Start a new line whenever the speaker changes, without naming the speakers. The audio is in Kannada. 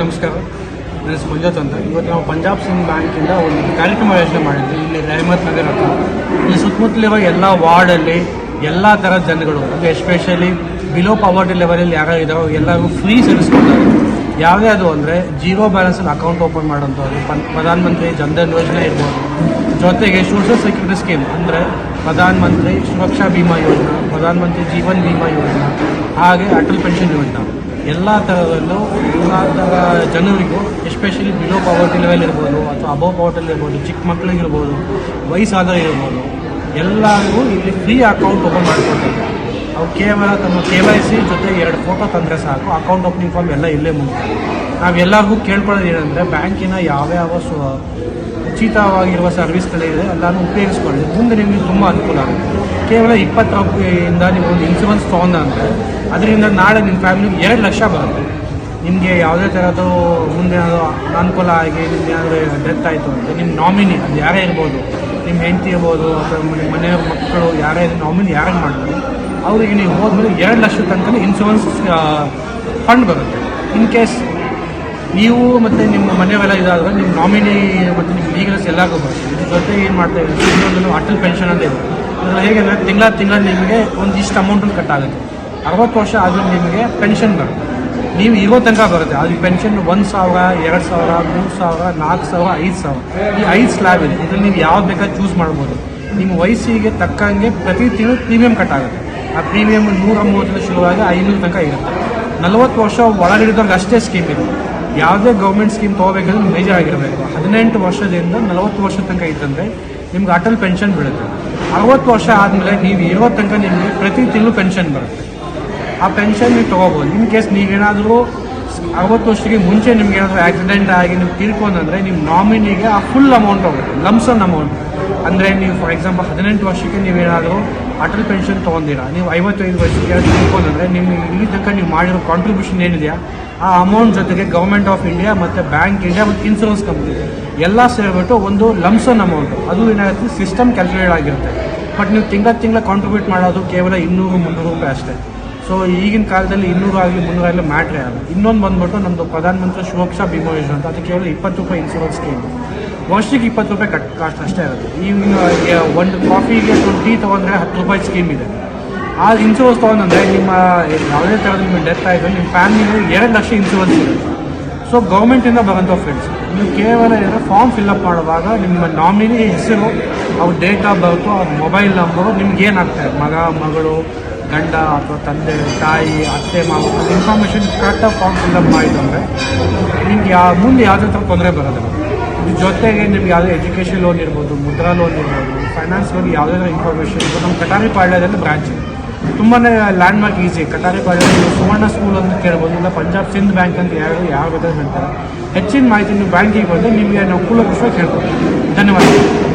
ನಮಸ್ಕಾರ. ಹೆಸರು ಮಂಜುನಾಥ್ ಅಂತ. ಇವತ್ತು ನಾವು ಪಂಜಾಬ್ ಸಿಂಗ್ ಬ್ಯಾಂಕಿಂದ ಒಂದು ಕಾರ್ಯಕ್ರಮ ಯೋಜನೆ ಮಾಡಿದ್ವಿ. ಇಲ್ಲಿ ರೆಹಮತ್ ನಗರ್ ಅಂತ ಈ ಸುತ್ತಮುತ್ತಲಿರುವ ಎಲ್ಲ ವಾರ್ಡಲ್ಲಿ ಎಲ್ಲ ಥರ ಜನಗಳು, ಅಂದರೆ ಎಸ್ಪೆಷಲಿ ಬಿಲೋ ಪಾವರ್ಟಿ ಲೆವೆಲಲ್ಲಿ ಯಾರು ಇದ್ದಾರೋ ಎಲ್ಲರಿಗೂ ಫ್ರೀ ಸರ್ವಿಸ್ ಕೊಡ್ತಾರೆ. ಯಾವುದೇ ಅದು ಅಂದರೆ ಜೀರೋ ಬ್ಯಾಲೆನ್ಸಲ್ಲಿ ಅಕೌಂಟ್ ಓಪನ್ ಮಾಡೋಂಥವ್ರು ಪನ್ ಪ್ರಧಾನ ಮಂತ್ರಿ ಜನ್ಧನ್ ಯೋಜನೆ ಇರ್ಬೋದು. ಜೊತೆಗೆ ಸೋಷಲ್ ಸೆಕ್ಯೂರಿಟಿ ಸ್ಕೀಮ್ ಅಂದರೆ ಪ್ರಧಾನ ಮಂತ್ರಿ ಸುರಕ್ಷಾ ಬಿಮಾ ಯೋಜನಾ, ಪ್ರಧಾನಮಂತ್ರಿ ಜೀವನ್ ಬಿಮಾ ಯೋಜನಾ, ಹಾಗೆ ಅಟಲ್ ಪೆನ್ಷನ್ ಯೋಜನಾ. ಎಲ್ಲ ಥರದಲ್ಲೂ ಎಲ್ಲ ಥರ ಜನರಿಗೂ ಎಸ್ಪೆಷಲಿ ಬಿಲೋ ಪಾವರ್ಟಿ ಲೆವೆಲ್ ಇರ್ಬೋದು, ಅಥವಾ ಅಬೋವ್ ಪಾವರ್ಟಿ ಇರ್ಬೋದು, ಚಿಕ್ಕ ಮಕ್ಕಳಿಗಿರ್ಬೋದು ವಯಸ್ಸಾದವರು ಇರ್ಬೋದು, ಎಲ್ಲರಿಗೂ ಇಲ್ಲಿ ಫ್ರೀ ಅಕೌಂಟ್ ಓಪನ್ ಮಾಡಿಕೊಡ್ತಾರೆ. ಅವು ಕೇವಲ ತಮ್ಮ ಕೆ ವೈ ಸಿ ಜೊತೆ ಎರಡು ಫೋಟೋ ತಂದರೆ ಸಾಕು ಅಕೌಂಟ್ ಓಪನಿಂಗ್ ಫಾರ್ಮ್ ಎಲ್ಲ ಇಲ್ಲೇ ಮುಗಿತು. ನಾವೆಲ್ಲರಿಗೂ ಕೇಳ್ಕೊಳ್ಳೋದು ಏನಂದರೆ ಬ್ಯಾಂಕಿನ ಯಾವ್ಯಾವ ಉಚಿತವಾಗಿರುವ ಸರ್ವಿಸ್ಗಳಿದೆ ಎಲ್ಲಾನು ಉಪಯೋಗಿಸ್ಕೊಳ್ಳಿ. ಮುಂದೆ ನಿಮಗೆ ತುಂಬ ಅನುಕೂಲ ಆಗುತ್ತೆ. ಕೇವಲ ಇಪ್ಪತ್ತು ರೂಪಾಯಿಯಿಂದ ನೀವು ಒಂದು ಇನ್ಶೂರೆನ್ಸ್ ತೊಗೊಂಡ ಅಂದರೆ ಅದರಿಂದ ನಾಳೆ ನಿಮ್ಮ ಫ್ಯಾಮಿಲಿಗೆ ಎರಡು ಲಕ್ಷ ಬರುತ್ತೆ. ನಿಮಗೆ ಯಾವುದೇ ಥರದ್ದು ಮುಂದೆ ಅನುಕೂಲ ಆಗಿ ನಿಮ್ಗೆ ಏನಾದರೂ ಡೆತ್ ಆಯಿತು ಅಂದರೆ ನಿಮ್ಮ ನಾಮಿನಿ ಅದು ಯಾರೇ ಇರ್ಬೋದು ನಿಮ್ಮ ಹೆಂಡತಿ ಇರ್ಬೋದು, ಅಥವಾ ನಿಮ್ಮ ಮನೆಯವ್ರ ಮಕ್ಕಳು ಯಾರೇ ನಾಮಿನಿ ಯಾರೇ ಮಾಡ್ತಾರೆ ಅವರಿಗೆ ನೀವು ಹೋದ್ಮೇಲೆ ಎರಡು ಲಕ್ಷ ತನಕ ಇನ್ಶೂರೆನ್ಸ್ ಫಂಡ್ ಬರುತ್ತೆ. ಇನ್ ಕೇಸ್ ನೀವು ಮತ್ತು ನಿಮ್ಮ ಮನೆಯವೆಲ್ಲ ಇದಾದ್ರೆ ನಿಮ್ಮ ನಾಮಿನಿ ಮತ್ತು ನಿಮ್ಮ ಲೀಗಲ್ಸ್ ಎಲ್ಲ ಬರುತ್ತೆ ಇದ್ರ ಜೊತೆ ಏನು ಮಾಡ್ತಾ ಇದ್ದೀವಿ ಇನ್ನೊಂದು ಅಟಲ್ ಪೆನ್ಷನ್ ಅಂತ ಇದೆ. ಅದರಲ್ಲಿ ಹೇಗೆ ಅಂದರೆ ತಿಂಗಳ ತಿಂಗಳ ನಿಮಗೆ ಒಂದಿಷ್ಟು ಅಮೌಂಟನ್ನು ಕಟ್ ಆಗುತ್ತೆ. ಅರವತ್ತು ವರ್ಷ ಆದ್ರೆ ನಿಮಗೆ ಪೆನ್ಷನ್ ಬರುತ್ತೆ. ನೀವು ಇರೋ ತನಕ ಬರುತ್ತೆ. ಅದು ಪೆನ್ಷನ್ ಒಂದು ಸಾವಿರ, ಎರಡು ಸಾವಿರ, ಮೂರು ಸಾವಿರ, ನಾಲ್ಕು ಸಾವಿರ, ಐದು ಸಾವಿರ. ಈ ಐದು ಸ್ಲ್ಯಾಬ್ ಇದೆ. ಇದ್ರಲ್ಲಿ ನೀವು ಯಾವ್ದು ಬೇಕಾದ್ರೂ ಚೂಸ್ ಮಾಡ್ಬೋದು. ನಿಮ್ಮ ವಯಸ್ಸಿಗೆ ತಕ್ಕಂಗೆ ಪ್ರತಿ ತಿಂಗಳು ಪ್ರೀಮಿಯಂ ಕಟ್ ಆಗುತ್ತೆ. ಆ ಪ್ರೀಮಿಯಮ್ ನೂರ ಮೂವತ್ತರಿಂದ ಶುರುವಾಗಿ ಐನೂರು ತನಕ ಇರುತ್ತೆ. ನಲವತ್ತು ವರ್ಷ ಒಳಗಿಡಿದವ್ರಿಗೆ ಅಷ್ಟೇ ಸ್ಕೀಮ್ ಇದೆ. ಯಾವುದೇ ಗೌರ್ಮೆಂಟ್ ಸ್ಕೀಮ್ ತೊಗೋಬೇಕಂದ್ರೆ ಮೇಜರ್ ಆಗಿರಬೇಕು ಹದಿನೆಂಟು ವರ್ಷದಿಂದ ನಲವತ್ತು ವರ್ಷ ತನಕ ಇದ್ದಂದ್ರೆ ನಿಮ್ಗೆ ಅಟಲ್ ಪೆನ್ಷನ್ ಬೀಳುತ್ತೆ. ಅರವತ್ತು ವರ್ಷ ಆದಮೇಲೆ ನೀವು ಇರೋ ತನಕ ನಿಮಗೆ ಪ್ರತಿ ತಿಂಗಳು ಪೆನ್ಷನ್ ಬರುತ್ತೆ. ಆ ಪೆನ್ಷನ್ ನೀವು ತೊಗೋಬೋದು. ಇನ್ ಕೇಸ್ ನೀವೇನಾದರೂ ಅರವತ್ತು ವರ್ಷಕ್ಕೆ ಮುಂಚೆ ನಿಮ್ಗೆ ಏನಾದರೂ ಆಕ್ಸಿಡೆಂಟ್ ಆಗಿ ನೀವು ತೀರ್ಕೊಂಡ್ರೆ ನಿಮ್ಮ ನಾಮಿನಿಗೆ ಆ ಫುಲ್ ಅಮೌಂಟ್ ಹೋಗುತ್ತೆ. ಲಮ್ಸನ್ ಅಮೌಂಟ್ ಅಂದರೆ ನೀವು ಫಾರ್ ಎಕ್ಸಾಂಪಲ್ ಹದಿನೆಂಟು ವರ್ಷಕ್ಕೆ ನೀವೇನಾದರೂ ಅಟಲ್ ಪೆನ್ಷನ್ ತೊಗೊಂಡಿರ. ನೀವು ಐವತ್ತೈದು ವರ್ಷಕ್ಕೆ ತಿಳ್ಕೊಂಡ್ರೆ ನಿಮ್ಗೆ ಇಲ್ಲಿ ತನಕ ನೀವು ಮಾಡಿರೋ ಕಾಂಟ್ರಿಬ್ಯೂಷನ್ ಏನಿದೆಯಾ? ಆ ಅಮೌಂಟ್ ಜೊತೆಗೆ ಗೌರ್ಮೆಂಟ್ ಆಫ್ ಇಂಡಿಯಾ ಮತ್ತು ಬ್ಯಾಂಕ್ ಇಂಡಿಯಾ ಮತ್ತು ಇನ್ಸೂರೆನ್ಸ್ ಕಂಪ್ನಿ ಎಲ್ಲ ಸೇರಿಬಿಟ್ಟು ಒಂದು ಲಮ್ಸನ್ ಅಮೌಂಟ್ ಅದು ಏನಾಗುತ್ತೆ? ಸಿಸ್ಟಮ್ ಕ್ಯಾಲ್ಕುಲೇಟ್ ಆಗಿರುತ್ತೆ. ಬಟ್ ನೀವು ತಿಂಗಳ ತಿಂಗಳ ಕಾಂಟ್ರಿಬ್ಯೂಟ್ ಮಾಡೋದು ಕೇವಲ ಇನ್ನೂರು, ಮುನ್ನೂರು ರೂಪಾಯಿ ಅಷ್ಟೇ. ಸೊ ಈಗಿನ ಕಾಲದಲ್ಲಿ ಇನ್ನೂರು ಆಗಲಿ, ಮುನ್ನೂರು ಆಗಲಿ ಮ್ಯಾಟ್ರೇ ಆಗಲ್ಲ ಇನ್ನೊಂದು ಬಂದ್ಬಿಟ್ಟು ನಮ್ಮದು ಪ್ರಧಾನಮಂತ್ರಿ ಸುರಕ್ಷಾ ಬಿಮಾ ಯೋಜನೆ ಅಂತ, ಅದು ಕೇವಲ ಇಪ್ಪತ್ತು ರೂಪಾಯಿ ಇನ್ಸೂರೆನ್ಸ್ ಸ್ಕೀಮ್ ವರ್ಷಕ್ಕೆ ಇಪ್ಪತ್ತು ರೂಪಾಯಿ ಕಟ್ ಕಾಸ್ಟ್ ಅಷ್ಟೇ ಇರುತ್ತೆ. ಈಗ ಒಂದು ಕಾಫಿಗೆ ಒಂದು ಟೀ ತೊಗೊಂಡ್ರೆ ಹತ್ತು ರೂಪಾಯಿ ಸ್ಕೀಮ್ ಇದೆ. ಆ ಇನ್ಸೂರೆನ್ಸ್ ತೊಗೊಂಡಂದ್ರೆ ನಿಮ್ಮ ಯಾವುದೇ ಥರ ನಿಮ್ಮ ಡೆತ್ ಆಯಿತು ನಿಮ್ಮ ಫ್ಯಾಮಿಲಿಗೆ ಎರಡು ಲಕ್ಷ ಇನ್ಸೂರೆನ್ಸ್ ಇದೆ ಸೊ ಗೌರ್ಮೆಂಟಿಂದ ಬರೋಂಥ ಫ್ರೆಂಡ್ಸ್ ನೀವು ಕೇವಲ ಏನೋ ಫಾರ್ಮ್ ಫಿಲ್ಅಪ್ ಮಾಡುವಾಗ ನಿಮ್ಮ ನಾಮಿನಿ ಹೆಸರು, ಅವ್ರ ಡೇಟ್ ಆಫ್ ಬರ್ತು ಅವ್ರ ಮೊಬೈಲ್ ನಂಬರು ನಿಮ್ಗೆ ಏನಾಗ್ತದೆ? ಮಗ, ಮಗಳು, ಗಂಡ ಅಥವಾ ತಂದೆ, ತಾಯಿ, ಅತ್ತೆ, ಮಾವ ಇನ್ಫಾರ್ಮೇಷನ್ ಕರೆಕ್ಟಾಗಿ ಫಾರ್ಮ್ ಫಿಲ್ಅಪ್ ಮಾಡಿದ್ದು ಅಂದರೆ ನಿಮ್ಗೆ ಯಾವ ಮುಂದೆ ಯಾವುದೇ ಥರ ತೊಂದರೆ ಬರೋದಿಲ್ಲ. ಇದ್ರ ಜೊತೆಗೆ ನಿಮ್ಗೆ ಯಾವುದೇ ಎಜುಕೇಷನ್ ಲೋನ್ ಇರ್ಬೋದು, ಮುದ್ರಾ ಲೋನ್ ಇರ್ಬೋದು ಫೈನಾನ್ಸ್ ಬಗ್ಗೆ ಯಾವುದೇ ಥರ ಇನ್ಫಾರ್ಮೇಷನ್ ಇರ್ಬೋದು, ನಮ್ಮ ಕಟಾರಿ ಪಾಳ್ಯದಲ್ಲಿ ಬ್ರಾಂಚ್ ಇದೆ. ತುಂಬಾ landmark easy Katari college Suvarna school ಅಂತ ಕೇಳ್ಬೋದು, ಇಲ್ಲ ಪಂಜಾಬ್ ಸಿಂಧ್ ಬ್ಯಾಂಕ್ ಅಂತ ಯಾರು, ಯಾವ ಬೇಕಾದ್ರೂ ಹೇಳ್ತಾರೆ. ಹೆಚ್ಚಿನ ಮಾಹಿತಿ ನೀವು ಬ್ಯಾಂಕಿಗೆ ಬಂದು ನಿಮಗೆ ನಾವು ಕೂಲಕುಷವಾಗಿ ಹೇಳ್ಬೋದು ಧನ್ಯವಾದಗಳು.